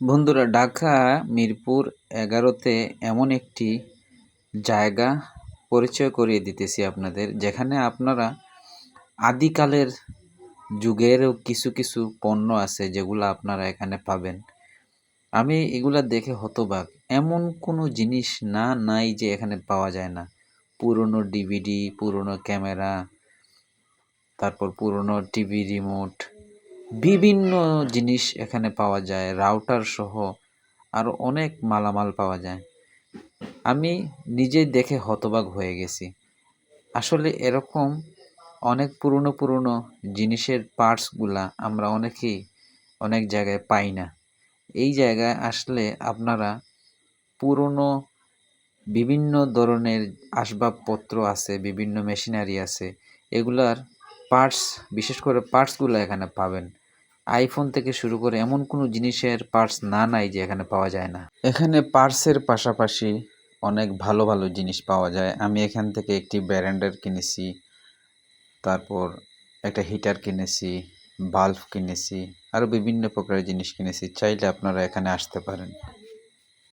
বন্ধুরা, ঢাকা, মিরপুর এগারোতে এমন একটি জায়গা পরিচয় করিয়ে দিতেছি আপনাদের, যেখানে আপনারা আদিকালের যুগেরও কিছু কিছু পণ্য আছে যেগুলো আপনারা এখানে পাবেন। আমি এগুলা দেখে হতবাক। এমন কোনো জিনিস না, নাই যে এখানে পাওয়া যায় না। পুরনো ডিভিডি, পুরনো ক্যামেরা, তারপর পুরনো টিভি রিমোট বিভিন্ন জিনিস এখানে পাওয়া যায় রাউটার সহ আরও অনেক মালামাল পাওয়া যায়। আমি নিজে দেখে হতবাক হয়ে গেছি। আসলে এরকম অনেক পুরনো পুরনো জিনিসের পার্টসগুলা আমরা অনেকেই অনেক জায়গায় পাই না। এই জায়গায় আসলে আপনারা পুরনো বিভিন্ন ধরনের আসবাবপত্র আছে, বিভিন্ন মেশিনারি আছে, এগুলার পার্টস বিশেষ করে পার্টসগুলো এখানে পাবেন। আইফোন থেকে শুরু করে এমন কোনো জিনিসের পার্টস না নাই যে এখানে পাওয়া যায় না। এখানে পার্টসের পাশাপাশি অনেক ভালো ভালো জিনিস পাওয়া যায়। আমি এখান থেকে একটি ব্যারেন্ডার কিনেছি, তারপর একটা হিটার কিনেছি বাল্ব কিনেছি, আরও বিভিন্ন প্রকারের জিনিস কিনেছি। চাইলে আপনারা এখানে আসতে পারেন।